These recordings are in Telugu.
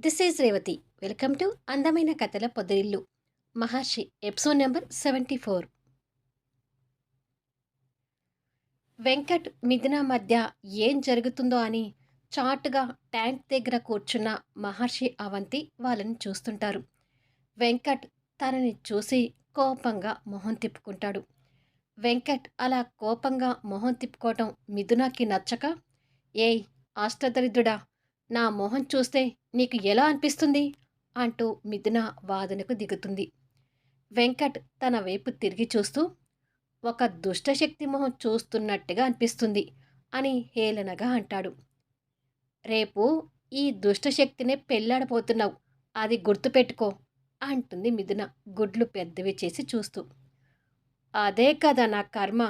This is Revathi. Welcome to అందమైన కథల పొదరిల్లు. Maharshi episode number seventy four. Venkat Mithuna మధ్య ఏం జరుగుతుందో అని చాటుగా ట్యాంక్ దగ్గర కూర్చున్న మహర్షి అవంతి వాళ్ళని చూస్తుంటారు. వెంకట్ తనని చూసి కోపంగా మొహం తిప్పుకుంటాడు. వెంకట్ అలా కోపంగా మొహం తిప్పుకోవటం మిథునకి నచ్చక ఏయ్ అష్టదరిద్రుడా నా మొహం చూస్తే నీకు ఎలా అనిపిస్తుంది? అంటూ మిథున వాదనకు దిగుతుంది. వెంకట్ తన వైపు తిరిగి చూస్తూ ఒక దుష్టశక్తి మొహం చూస్తున్నట్టుగా అనిపిస్తుంది అని హేళనగా అంటాడు. రేపు ఈ దుష్టశక్తినే పెళ్ళాడబోతున్నావు అది గుర్తుపెట్టుకో అంటుంది మిథున గుడ్లు పెద్దవి చేసి చూస్తూ. అదే కదా నా కర్మ.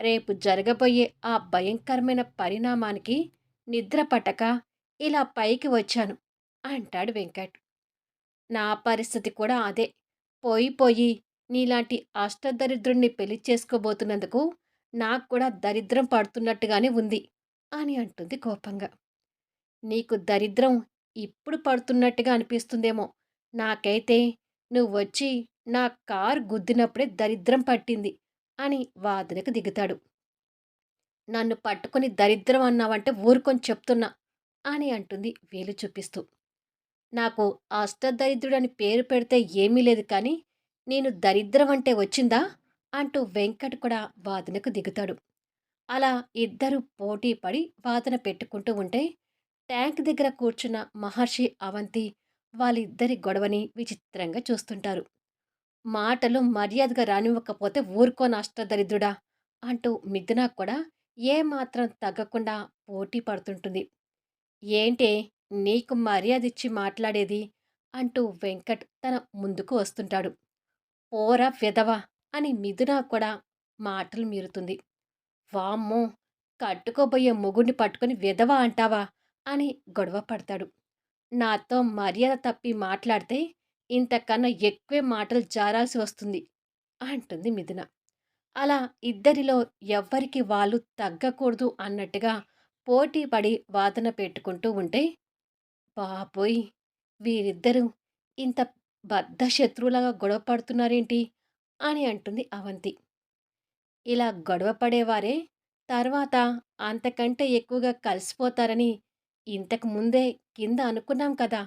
రేపు జరగబోయే ఆ భయంకరమైన పరిణామానికి నిద్ర పట్టక ఇలా పైకి వచ్చాను అంటాడు వెంకట్. నా పరిస్థితి కూడా అదే. పోయి పోయి నీలాంటి అష్టదరిద్రుణ్ణి పెళ్ళి చేసుకోబోతున్నందుకు నాకు కూడా దరిద్రం పడుతున్నట్టుగానే ఉంది అని అంటుంది కోపంగా. నీకు దరిద్రం ఇప్పుడు పడుతున్నట్టుగా అనిపిస్తుందేమో. నాకైతే నువ్వు వచ్చి నా కారు గుద్దినప్పుడే దరిద్రం పట్టింది అని వాదనకు దిగుతాడు. నన్ను పట్టుకుని దరిద్రం అన్నావంటే ఊరుకొని చెప్తున్నా. అని అంటుంది వేలు చూపిస్తూ. నాకు అష్టదరిద్రుడని పేరు పెడితే ఏమీ లేదు కానీ నేను దరిద్రం అంటే వచ్చిందా? అంటూ వెంకట్ కూడా వాదనకు దిగుతాడు. అలా ఇద్దరు పోటీ పడి వాదన పెట్టుకుంటూ ఉంటే ట్యాంక్ దగ్గర కూర్చున్న మహర్షి అవంతి వాళ్ళిద్దరి గొడవని విచిత్రంగా చూస్తుంటారు. మాటలు మర్యాదగా రానివ్వకపోతే ఊరుకోన అష్టదరిద్రుడా అంటూ మిథునా కూడా ఏమాత్రం తగ్గకుండా పోటీ పడుతుంటుంది. ఏంటే నీకు మర్యాద ఇచ్చి మాట్లాడేది అంటూ వెంకట్ తన ముందుకు వస్తుంటాడు. పోరా వెదవా అని మిథున కూడా మాటలు మీరుతుంది. వామ్మో! కట్టుకోబోయే మొగుడిని పట్టుకొని వెదవా అంటావా అని గొడవ పడతాడు. నాతో మర్యాద తప్పి మాట్లాడితే ఇంతకన్నా ఎక్కువే మాటలు జారాల్సి వస్తుంది అంటుంది మిథున. అలా ఇద్దరిలో ఎవ్వరికి వాళ్ళు తగ్గకూడదు అన్నట్టుగా పోటీ పడి వాదన పెట్టుకుంటూ ఉంటే బాబోయ్! వీరిద్దరూ ఇంత బద్ధ శత్రువులాగా గొడవ పడుతున్నారేంటి? అని అంటుంది అవంతి. ఇలా గొడవ పడేవారే తర్వాత అంతకంటే ఎక్కువగా కలిసిపోతారని ఇంతకు ముందే కింద అనుకున్నాం కదా!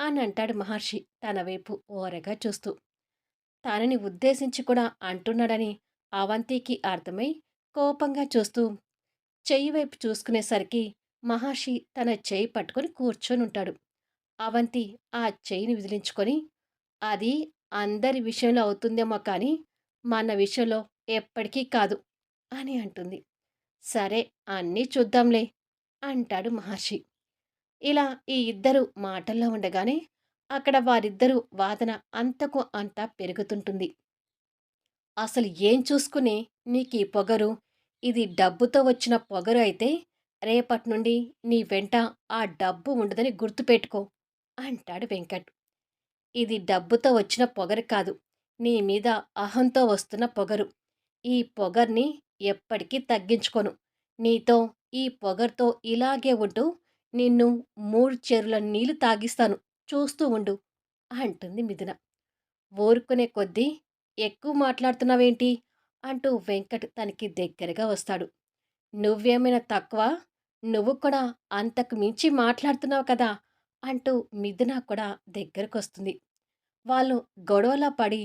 అని అంటాడు మహర్షి తన వైపు ఓరగా చూస్తూ. తనని ఉద్దేశించి కూడా అంటున్నాడని అవంతికి అర్థమై కోపంగా చూస్తూ చెయ్యి వైపు చూసుకునేసరికి మహర్షి తన చెయ్యి పట్టుకొని కూర్చొని ఉంటాడు. అవంతి ఆ చెయ్యిని విదిలించుకొని అది అందరి విషయంలో అవుతుందేమో కానీ మన విషయంలో ఎప్పటికీ కాదు అని అంటుంది. సరే అన్నీ చూద్దాంలే అంటాడు మహర్షి. ఇలా ఈ ఇద్దరు మాటల్లో ఉండగానే అక్కడ వారిద్దరూ వాదన అంతకు అంతా పెరుగుతుంటుంది. అసలు ఏం చూసుకుని నీకు ఈ పొగరు ఇది డబ్బుతో వచ్చిన పొగరు అయితే రేపటి నుండి నీ వెంట ఆ డబ్బు ఉండదని గుర్తుపెట్టుకో అంటాడు వెంకట్. ఇది డబ్బుతో వచ్చిన పొగరు కాదు నీ మీద అహంతో వస్తున్న పొగరు. ఈ పొగర్ని ఎప్పటికీ తగ్గించుకోను. నీతో ఈ పొగర్తో ఇలాగే ఉంటూ నిన్ను మూడు చెరుల నీళ్ళు తాగిస్తాను. చూస్తూ ఉండు అంటుంది మిథున. ఊరుకునే కొద్దీ ఎక్కువ మాట్లాడుతున్నావేంటి? అంటూ వెంకట్ తనకి దగ్గరగా వస్తాడు. నువ్వేమైనా తక్కువ? నువ్వు కూడా అంతకు మించి మాట్లాడుతున్నావు కదా? అంటూ మిథున కూడా దగ్గరకు వస్తుంది వాళ్ళు గొడవలా పడి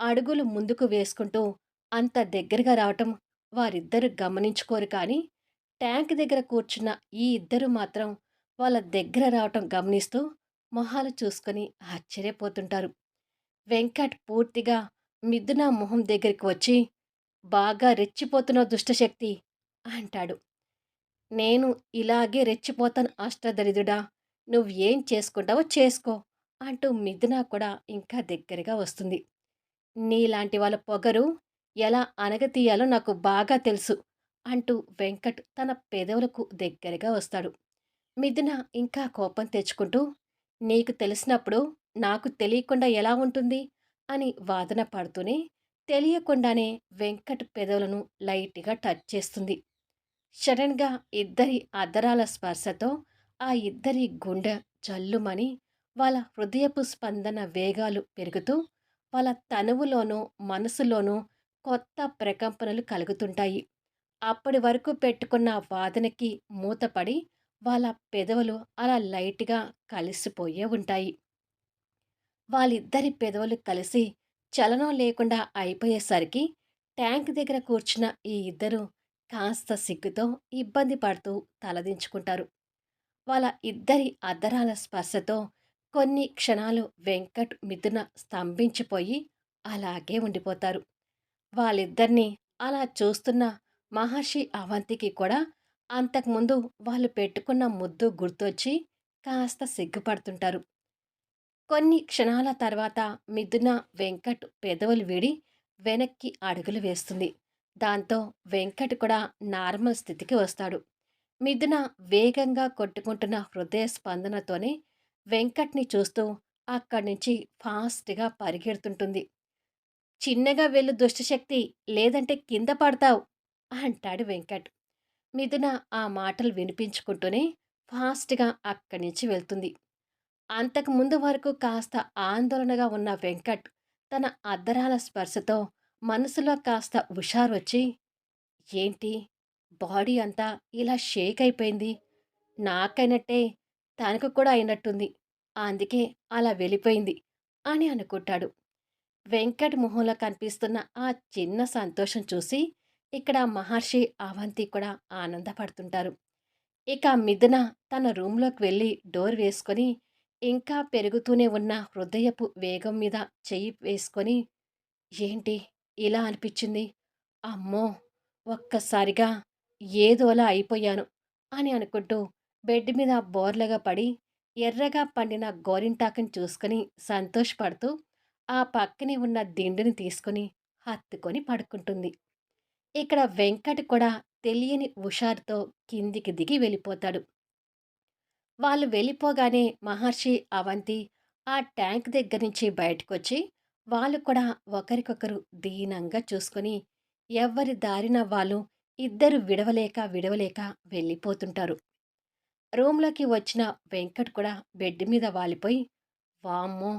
అడుగులు ముందుకు వేసుకుంటూ అంత దగ్గరగా రావటం వారిద్దరు గమనించుకోరు కానీ ట్యాంక్ దగ్గర కూర్చున్న ఈ ఇద్దరు మాత్రం వాళ్ళ దగ్గర రావటం గమనిస్తూ మొహాలు చూసుకొని ఆశ్చర్యపోతుంటారు. వెంకట్ పూర్తిగా మిథున మొహం దగ్గరికి వచ్చి బాగా రెచ్చిపోతున్న దుష్టశక్తి అంటాడు. నేను ఇలాగే రెచ్చిపోతాను అష్టదరిద్రుడా నువ్వు ఏం చేసుకుంటావో చేసుకో అంటూ మిథున కూడా ఇంకా దగ్గరగా వస్తుంది. నీలాంటి వాళ్ళ పొగరు ఎలా అనగతీయాలో నాకు బాగా తెలుసు అంటూ వెంకట్ తన పెదవులకు దగ్గరగా వస్తాడు. మిథున ఇంకా కోపం తెచ్చుకుంటూ నీకు తెలిసినప్పుడు నాకు తెలియకుండా ఎలా ఉంటుంది అని వాదన పడుతూనే తెలియకుండానే వెంకట్ పెదవులను లైట్గా టచ్ చేస్తుంది. సడన్గా ఇద్దరి అద్దరాల స్పర్శతో ఆ ఇద్దరి గుండె జల్లుమని వాళ్ళ హృదయపు స్పందన వేగాలు పెరుగుతూ వాళ్ళ తనువులోనూ మనసులోనూ కొత్త ప్రకంపనలు కలుగుతుంటాయి. అప్పటి వరకు పెట్టుకున్న వాదనకి మూతపడి వాళ్ళ పెదవులు అలా లైట్గా కలిసిపోయే ఉంటాయి. వాళ్ళిద్దరి పెదవులు కలిసి చలనం లేకుండా అయిపోయేసరికి ట్యాంక్ దగ్గర కూర్చున్న ఈ ఇద్దరు కాస్త సిగ్గుతో ఇబ్బంది పడుతూ తలదించుకుంటారు. వాళ్ళ ఇద్దరి అద్దరాల స్పర్శతో కొన్ని క్షణాలు వెంకట్ మిథున స్తంభించిపోయి అలాగే ఉండిపోతారు. వాళ్ళిద్దరినీ అలా చూస్తున్న మహర్షి అవంతికి కూడా అంతకుముందు వాళ్ళు పెట్టుకున్న ముద్దు గుర్తొచ్చి కాస్త సిగ్గుపడుతుంటారు. కొన్ని క్షణాల తర్వాత మిథున వెంకట్ పెదవులు విడి వెనక్కి అడుగులు వేస్తుంది. దాంతో వెంకట్ కూడా నార్మల్ స్థితికి వస్తాడు. మిథున వేగంగా కొట్టుకుంటున్న హృదయ స్పందనతోనే వెంకట్ని చూస్తూ అక్కడి నుంచి ఫాస్ట్గా పరిగెడుతుంటుంది. చిన్నగా వెళ్ళు దుష్టశక్తి లేదంటే కింద పడతావు అంటాడు వెంకట్. మిథున ఆ మాటలు వినిపించుకుంటూనే ఫాస్ట్గా అక్కడి నుంచి వెళ్తుంది. అంతకు ముందు వరకు కాస్త ఆందోళనగా ఉన్న వెంకట్ తన అద్దరాల స్పర్శతో మనసులో కాస్త హుషారొచ్చి ఏంటి? బాడీ అంతా ఇలా షేక్ అయిపోయింది. నాకైనట్టే తనకు కూడా అయినట్టుంది. అందుకే అలా వెళ్ళిపోయింది అని అనుకుంటాడు. వెంకట్ మొహంలో కనిపిస్తున్న ఆ చిన్న సంతోషం చూసి ఇక్కడ మహర్షి అవంతి కూడా ఆనందపడుతుంటారు. ఇక మిథున తన రూమ్లోకి వెళ్ళి డోర్ వేసుకొని ఇంకా పెరుగుతూనే ఉన్న హృదయపు వేగం మీద చెయ్యి వేసుకొని ఏంటి ఇలా అనిపించింది? అమ్మో! ఒక్కసారిగా ఏదోలా అయిపోయాను అని అనుకుంటూ బెడ్ మీద బోర్లగా పడి ఎర్రగా పండిన గోరింటాకుని చూసుకుని సంతోషపడుతూ ఆ పక్కనే ఉన్న దిండుని తీసుకుని హత్తుకొని పడుకుంటుంది. ఇక్కడ వెంకట్ కూడా తెలియని హుషారుతో కిందికి దిగి వెళ్ళిపోతాడు. వాళ్ళు వెళ్ళిపోగానే మహర్షి అవంతి ఆ ట్యాంక్ దగ్గర నుంచి బయటకొచ్చి వాళ్ళు కూడా ఒకరికొకరు దీనంగా చూసుకొని ఎవరి దారిన వాళ్ళు ఇద్దరు విడవలేక విడవలేక వెళ్ళిపోతుంటారు. రూమ్లోకి వచ్చిన వెంకట్ కూడా బెడ్ మీద వాలిపోయి వామ్మో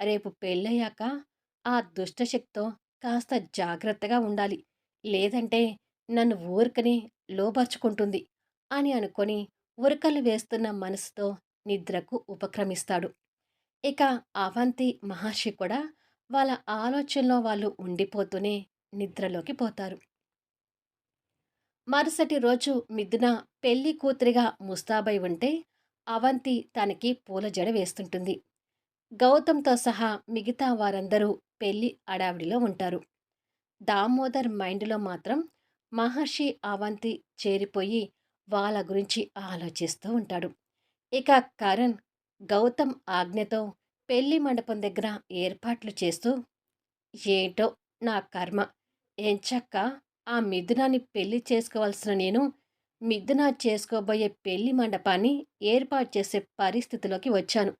రేపు పెళ్ళయ్యాక ఆ దుష్టశక్తితో కాస్త జాగ్రత్తగా ఉండాలి. లేదంటే నన్ను ఊరికని లోపరుచుకుంటుంది అని అనుకొని ఉరకలు వేస్తున్న మనసుతో నిద్రకు ఉపక్రమిస్తాడు. ఇక అవంతి మహర్షి కూడా వాళ్ళ ఆలోచనలో వాళ్ళు ఉండిపోతూనే నిద్రలోకి పోతారు. మరుసటి రోజు మిథున పెళ్ళి కూతురిగా ముస్తాబై ఉంటే అవంతి తనకి పూల జడ వేస్తుంటుంది. గౌతమ్తో సహా మిగతా వారందరూ పెళ్ళి అడావిడిలో ఉంటారు. దామోదర్ మైండ్లో మాత్రం మహర్షి అవంతి చేరిపోయి వాళ్ళ గురించి ఆలోచిస్తూ ఉంటాడు. ఇక కరణ్ గౌతమ్ ఆజ్ఞతో పెళ్ళి మండపం దగ్గర ఏర్పాట్లు చేస్తూ ఏంటో నా కర్మ. ఎంచక్క ఆ మిథునాన్ని పెళ్ళి చేసుకోవాల్సిన నేను మిథున చేసుకోబోయే పెళ్ళి మండపాన్ని ఏర్పాటు చేసే పరిస్థితిలోకి వచ్చాను.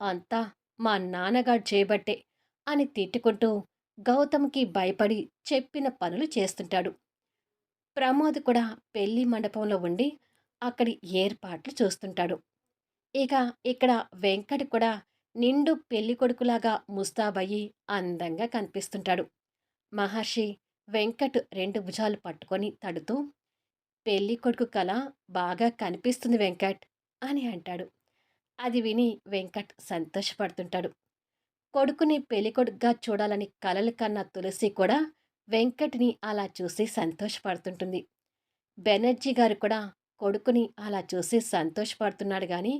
అంతా మా నాన్నగారు చేయబట్టే అని తిట్టుకుంటూ గౌతమ్కి భయపడి చెప్పిన పనులు చేస్తుంటాడు. ప్రమోద్ కూడా పెళ్ళి మండపంలో ఉండి అక్కడి ఏర్పాట్లు చూస్తుంటాడు. ఇక ఇక్కడ వెంకట్ కూడా నిండు పెళ్ళి కొడుకులాగా ముస్తాబయ్యి అందంగా కనిపిస్తుంటాడు. మహర్షి వెంకట్ రెండు భుజాలు పట్టుకొని తడుతూ పెళ్ళి కొడుకు కళ బాగా కనిపిస్తుంది వెంకట్ అని అంటాడు. అది విని వెంకట్ సంతోషపడుతుంటాడు. కొడుకుని పెళ్ళికొడుకుగా చూడాలని కలలు కన్న తులసి కూడా వెంకట్ని అలా చూసి సంతోషపడుతుంటుంది. బెనర్జీ గారు కూడా కొడుకుని అలా చూసి సంతోషపడుతున్నాడు కానీ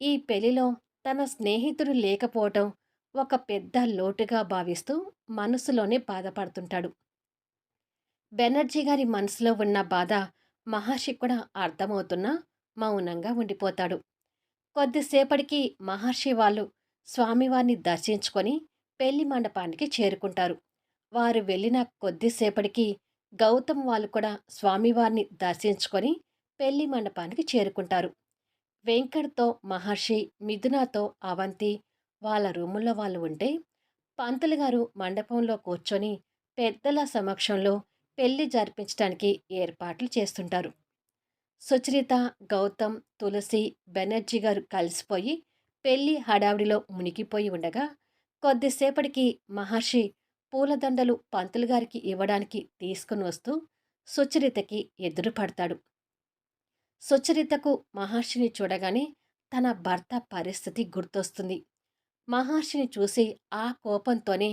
ఈ పెళ్ళిలో తన స్నేహితుడు లేకపోవటం ఒక పెద్ద లోటుగా భావిస్తూ మనసులోనే బాధపడుతుంటాడు. బెనర్జీ గారి మనసులో ఉన్న బాధ మహర్షి కూడా అర్థమవుతున్నా మౌనంగా ఉండిపోతాడు. కొద్దిసేపటికి మహర్షి వాళ్ళు స్వామివారిని దర్శించుకొని పెళ్ళి మండపానికి చేరుకుంటారు. వారు వెళ్ళిన కొద్దిసేపటికి గౌతమ్ వాళ్ళు కూడా స్వామివారిని దర్శించుకొని పెళ్ళి మండపానికి చేరుకుంటారు. వెంకట్తో మహర్షి మిథునాతో అవంతి వాళ్ళ రూముల్లో వాళ్ళు ఉంటే పంతులు గారు మండపంలో కూర్చొని పెద్దల సమక్షంలో పెళ్ళి జరిపించడానికి ఏర్పాట్లు చేస్తుంటారు. సుచరిత గౌతమ్ తులసి బెనర్జీ గారు కలిసిపోయి పెళ్ళి హడావిడిలో మునిగిపోయి ఉండగా కొద్దిసేపటికి మహర్షి పూలదండలు పంతులుగారికి ఇవ్వడానికి తీసుకుని వస్తూ సుచరితకి ఎదురుపడతాడు సుచరితకు మహర్షిని చూడగానే తన భర్త పరిస్థితి గుర్తొస్తుంది. మహర్షిని చూసి ఆ కోపంతోనే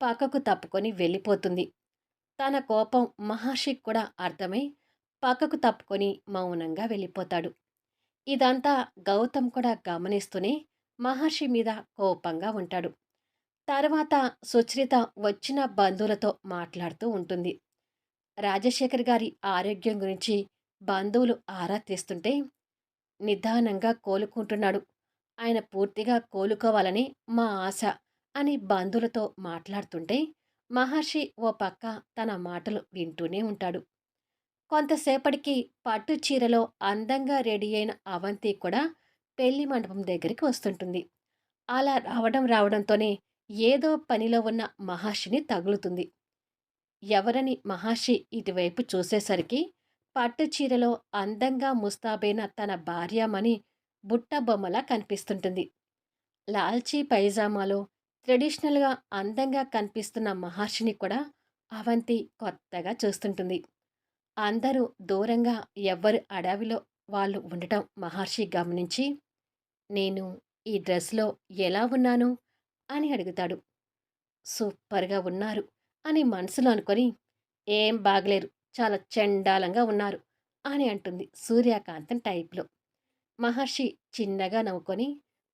పక్కకు తప్పుకొని వెళ్ళిపోతుంది. తన కోపం మహర్షికి కూడా అర్థమై పక్కకు తప్పుకొని మౌనంగా వెళ్ళిపోతాడు. ఇదంతా గౌతమ్ కూడా గమనిస్తూనే మహర్షి మీద కోపంగా ఉంటాడు. తర్వాత సుచరిత వచ్చిన బంధువులతో మాట్లాడుతూ ఉంటుంది. రాజశేఖర్ గారి ఆరోగ్యం గురించి బంధువులు ఆరా తీస్తుంటే నిదానంగా కోలుకుంటున్నాడు. ఆయన పూర్తిగా కోలుకోవాలని మా ఆశ అని బంధువులతో మాట్లాడుతుంటే మహర్షి ఓ పక్క తన మాటలు వింటూనే ఉంటాడు. కొంతసేపటికి పట్టు చీరలో అందంగా రెడీ అయిన అవంతి కూడా పెళ్ళి మండపం దగ్గరికి వస్తుంటుంది. అలా రావడం రావడంతోనే ఏదో పనిలో ఉన్న మహర్షిని తగులుతుంది. ఎవరని మహర్షి ఇటువైపు చూసేసరికి పట్టు చీరలో అందంగా ముస్తాబైన తన భార్యామణి బుట్టబొమ్మలా కనిపిస్తుంటుంది. లాల్చీ పైజామాలో ట్రెడిషనల్గా అందంగా కనిపిస్తున్న మహర్షిని కూడా అవంతి కొత్తగా చూస్తుంటుంది. అందరూ దూరంగా ఎవ్వరు అడవిలో వాళ్ళు ఉండటం మహర్షి గమనించి నేను ఈ డ్రెస్లో ఎలా ఉన్నాను? అని అడుగుతాడు. సూపర్గా ఉన్నారు అని మనసులో అనుకొని ఏం బాగలేరు చాలా చండాలంగా ఉన్నారు అని అంటుంది సూర్యకాంతం టైప్లో. మహర్షి చిన్నగా నవ్వుకొని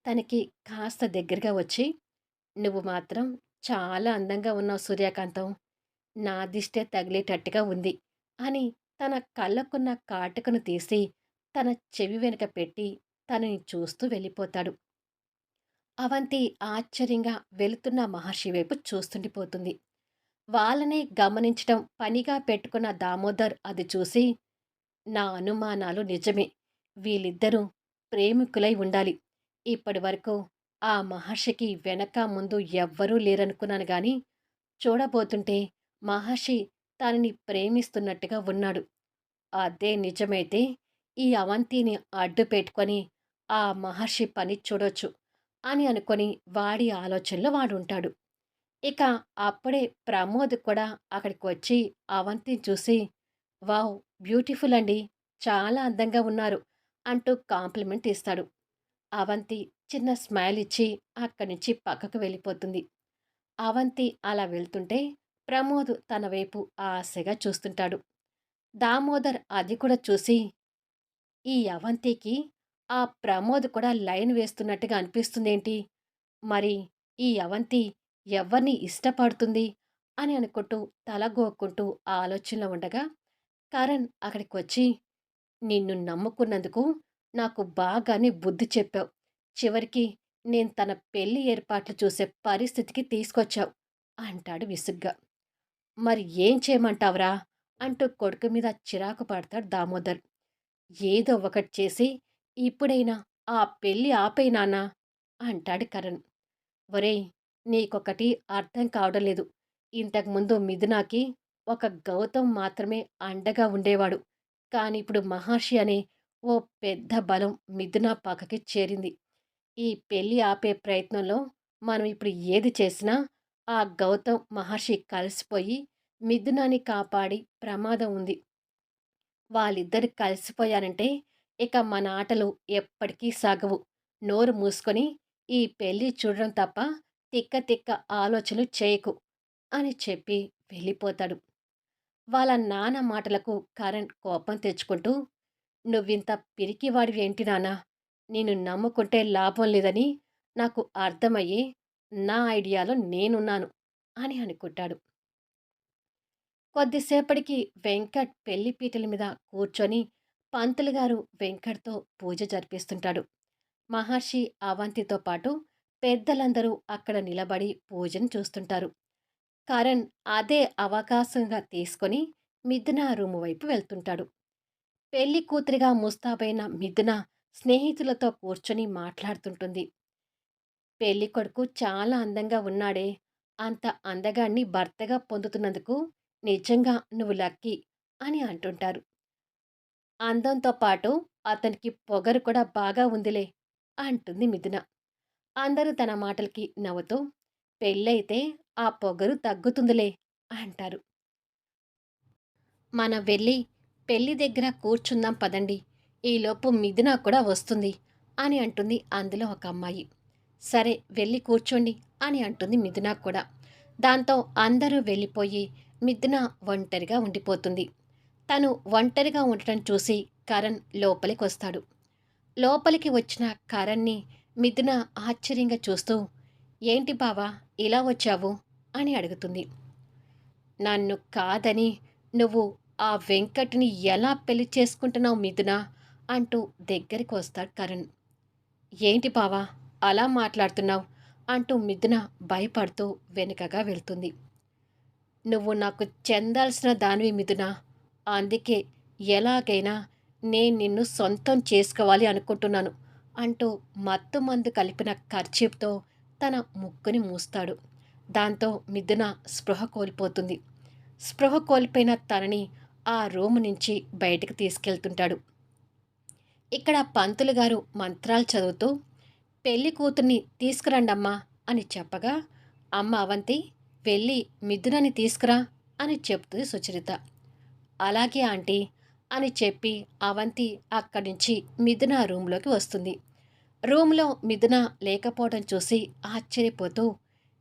తనకి కాస్త దగ్గరగా వచ్చి నువ్వు మాత్రం చాలా అందంగా ఉన్నావు సూర్యకాంతం నా దిష్టే తగిలేటట్టుగా ఉంది అని తన కళ్ళకున్న కాటుకను తీసి తన చెవి వెనుక పెట్టి తనని చూస్తూ వెళ్ళిపోతాడు. అవంతి ఆశ్చర్యంగా వెళుతున్న మహర్షి వైపు చూస్తుండిపోతుంది వాళ్ళనే గమనించడం పనిగా పెట్టుకున్న దామోదర్ అది చూసి నా అనుమానాలు నిజమే. వీళ్ళిద్దరూ ప్రేమికులై ఉండాలి. ఇప్పటి వరకు ఆ మహర్షికి వెనక ముందు ఎవ్వరూ లేరనుకున్నాను గాని చూడబోతుంటే మహర్షి తనని ప్రేమిస్తున్నట్టుగా ఉన్నాడు. అదే నిజమైతే ఈ అవంతిని అడ్డు పెట్టుకొని ఆ మహర్షి పని చూడొచ్చు. అని అనుకొని వాడి ఆలోచనలో వాడు ఉంటాడు ఇక అప్పుడే ప్రమోద్ కూడా అక్కడికి వచ్చి అవంతిని చూసి వావ్ బ్యూటిఫుల్ అండి. చాలా అందంగా ఉన్నారు అంటూ కాంప్లిమెంట్ ఇస్తాడు. అవంతి చిన్న స్మైల్ ఇచ్చి అక్కడి నుంచి పక్కకు వెళ్ళిపోతుంది. అవంతి అలా వెళ్తుంటే ప్రమోద్ తన వైపు ఆశగా చూస్తుంటాడు. దామోదర్ అది కూడా చూసి ఈ అవంతికి ఆ ప్రమోద్ కూడా లైన్ వేస్తున్నట్టుగా అనిపిస్తుందేంటి? మరి ఈ అవంతి ఎవరిని ఇష్టపడుతుంది? అని అనుకుంటూ తలగోక్కుంటూ ఆలోచనలో ఉండగా కరణ్ అక్కడికి వచ్చి నిన్ను నమ్ముకున్నందుకు నాకు బాగానే బుద్ధి చెప్పావు. చివరికి నేను తన పెళ్ళి ఏర్పాట్లు చూసే పరిస్థితికి తీసుకొచ్చావు అంటాడు విసుగ్గా. మరి ఏం చేయమంటావురా? అంటూ కొడుకు మీద చిరాకు పడతాడు దామోదర్. ఏదో ఒకటి చేసి ఇప్పుడైనా ఆ పెళ్ళి ఆపేనానా అంటాడు కరణ్. ఒరేయ్ నీకొకటి అర్థం కావడం లేదు. ఇంతకుముందు మిథునాకి ఒక గౌతమ్ మాత్రమే అండగా ఉండేవాడు. కానీ ఇప్పుడు మహర్షి అనే ఓ పెద్ద బలం మిథునా పక్కకి చేరింది. ఈ పెళ్ళి ఆపే ప్రయత్నంలో మనం ఇప్పుడు ఏది చేసినా ఆ గౌతమ్ మహర్షి కలిసిపోయి మిథునాన్ని కాపాడి ప్రమాదం ఉంది. వాళ్ళిద్దరు కలిసిపోయారంటే ఇక మన ఆటలు ఎప్పటికీ సాగవు. నోరు మూసుకొని ఈ పెళ్ళి చూడడం తప్ప తిక్క తిక్క ఆలోచనలు చేయకు అని చెప్పి వెళ్ళిపోతాడు. వాళ్ళ నాన్న మాటలకు కరణ్ కోపం తెచ్చుకుంటూ నువ్వింత పిరికివాడివి ఏంటి నానా నేను నమ్ముకుంటే లాభం లేదని నాకు అర్థమయ్యి నా ఐడియాలో నేనున్నాను అని అనుకుంటాడు. కొద్దిసేపటికి వెంకట్ పెళ్ళిపీటల మీద కూర్చొని పంతులు గారు వెంకట్తో పూజ జరిపిస్తుంటాడు. మహర్షి అవంతితో పాటు పెద్దలందరూ అక్కడ నిలబడి పూజను చూస్తుంటారు. కరణ్ అదే అవకాశంగా తీసుకొని మిథున రూము వైపు వెళ్తుంటాడు. పెళ్ళి కూతురిగా ముస్తాబైన మిథున స్నేహితులతో కూర్చొని మాట్లాడుతుంటుంది. పెళ్ళి కొడుకు చాలా అందంగా ఉన్నాడే. అంత అందగాన్ని భర్తగా పొందుతున్నందుకు నిజంగా నువ్వు లక్కీ అని అంటుంటారు. అందంతో పాటు అతనికి పొగరు కూడా బాగా ఉందిలే అంటుంది మిథున అందరూ తన మాటలకి నవ్వుతూ పెళ్ళైతే ఆ పొగరు తగ్గుతుందిలే అంటారు. మనం వెళ్ళి పెళ్ళి దగ్గర కూర్చుందాం పదండి. ఈలోపు మిథున కూడా వస్తుంది అని అంటుంది అందులో ఒక అమ్మాయి. సరే వెళ్ళి కూర్చోండి అని అంటుంది మిథున కూడా. దాంతో అందరూ వెళ్ళిపోయి మిథున ఒంటరిగా ఉండిపోతుంది. తను ఒంటరిగా ఉండటం చూసి కరణ్ లోపలికి వస్తాడు. లోపలికి వచ్చిన కరణ్‌ని మిథున ఆశ్చర్యంగా చూస్తూ ఏంటి బావా ఇలా వచ్చావు అని అడుగుతుంది. నన్ను కాదని నువ్వు ఆ వెంకట్‌ని ఎలా పెళ్ళి చేసుకుంటున్నావు మిథున అంటూ దగ్గరికి వస్తాడు కరణ్. ఏంటి బావా అలా మాట్లాడుతున్నావు అంటూ మిథున భయపడుతూ వెనుకగా వెళ్తుంది. నువ్వు నాకు చెందాల్సిన దానివి మిథున. అందుకే ఎలాగైనా నేను నిన్ను సొంతం చేసుకోవాలి అనుకుంటున్నాను అంటూ మత్తు మందు కలిపిన ఖర్చీప్తో తన ముక్కుని మూస్తాడు. దాంతో మిథున స్పృహ కోల్పోతుంది. స్పృహ కోల్పోయిన తనని ఆ రూమ్ నుంచి బయటకు తీసుకెళ్తుంటాడు. ఇక్కడ పంతులు గారు మంత్రాలు చదువుతూ పెళ్ళి కూతుర్ని తీసుకురండమ్మా అని చెప్పగా అమ్మ అవంతి వెళ్ళి మిథునని తీసుకురా అని చెప్తుంది సుచరిత. అలాగే ఆంటీ అని చెప్పి అవంతి అక్కడి నుంచి మిథున రూమ్లోకి వస్తుంది. రూమ్లో మిథున లేకపోవడం చూసి ఆశ్చర్యపోతూ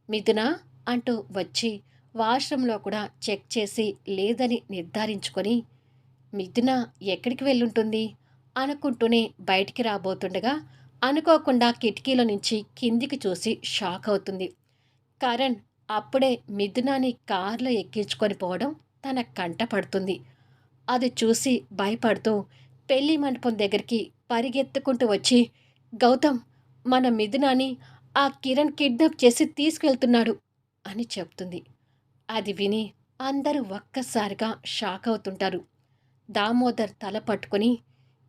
మిథున అంటూ వచ్చి వాష్రూమ్లో కూడా చెక్ చేసి లేదని నిర్ధారించుకొని మిథున ఎక్కడికి వెళ్ళుంటుంది అనుకుంటూనే బయటికి రాబోతుండగా అనుకోకుండా కిటికీలో నుంచి కిందికి చూసి షాక్ అవుతుంది కరణ్ అప్పుడే మిథునాని కార్లో ఎక్కించుకొని పోవడం తన కంట పడుతుంది. అది చూసి భయపడుతూ పెళ్ళి మండపం దగ్గరికి పరిగెత్తుకుంటూ వచ్చి గౌతమ్ మన మిథునాని ఆ కిరణ్ కిడ్నాప్ చేసి తీసుకెళ్తున్నాడు అని చెప్తుంది. అది విని అందరూ ఒక్కసారిగా షాక్ అవుతుంటారు. దామోదర్ తల పట్టుకొని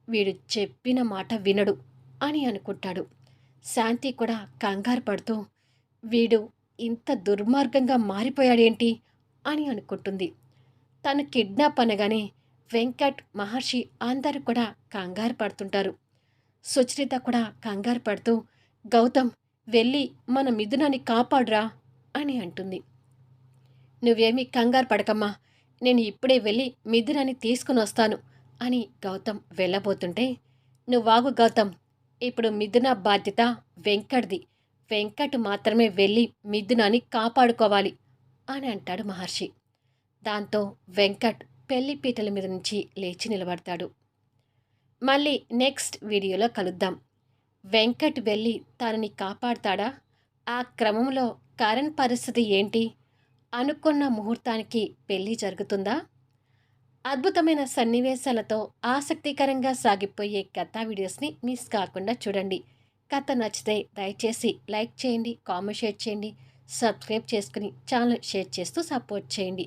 వీడు చెప్పిన మాట వినడు అని అనుకుంటాడు. శాంతి కూడా కంగారు పడుతూ వీడు ఇంత దుర్మార్గంగా మారిపోయాడేంటి? అని అనుకుంటుంది. తను కిడ్నాప్ అనగానే వెంకట్ మహర్షి అందరూ కూడా కంగారు పడుతుంటారు. సుచరిత కూడా కంగారు పడుతూ గౌతమ్ వెళ్ళి మన మిథునాన్ని కాపాడురా అని అంటుంది. నువ్వేమీ కంగారు పడకమ్మా నేను ఇప్పుడే వెళ్ళి మిథునాన్ని తీసుకుని వస్తాను అని గౌతమ్ వెళ్ళబోతుంటే నువ్వాగు గౌతమ్ ఇప్పుడు మిథున బాధ్యత వెంకట్ది. వెంకట్ మాత్రమే వెళ్ళి మిథునాన్ని కాపాడుకోవాలి అని అంటాడు మహర్షి. దాంతో వెంకట్ పెళ్ళి పీటల మీద నుంచి లేచి నిలబడతాడు. మళ్ళీ నెక్స్ట్ వీడియోలో కలుద్దాం. వెంకట్ వెళ్ళి తనని కాపాడతాడా? ఆ క్రమంలో కరణ్ పరిస్థితి ఏంటి? అనుకున్న ముహూర్తానికి పెళ్ళి జరుగుతుందా? అద్భుతమైన సన్నివేశాలతో ఆసక్తికరంగా సాగిపోయే కథా వీడియోస్ని మిస్ కాకుండా చూడండి. కథ నచ్చితే దయచేసి లైక్ చేయండి కామెంట్ షేర్ చేయండి సబ్స్క్రైబ్ చేసుకుని ఛానల్ షేర్ చేస్తూ సపోర్ట్ చేయండి.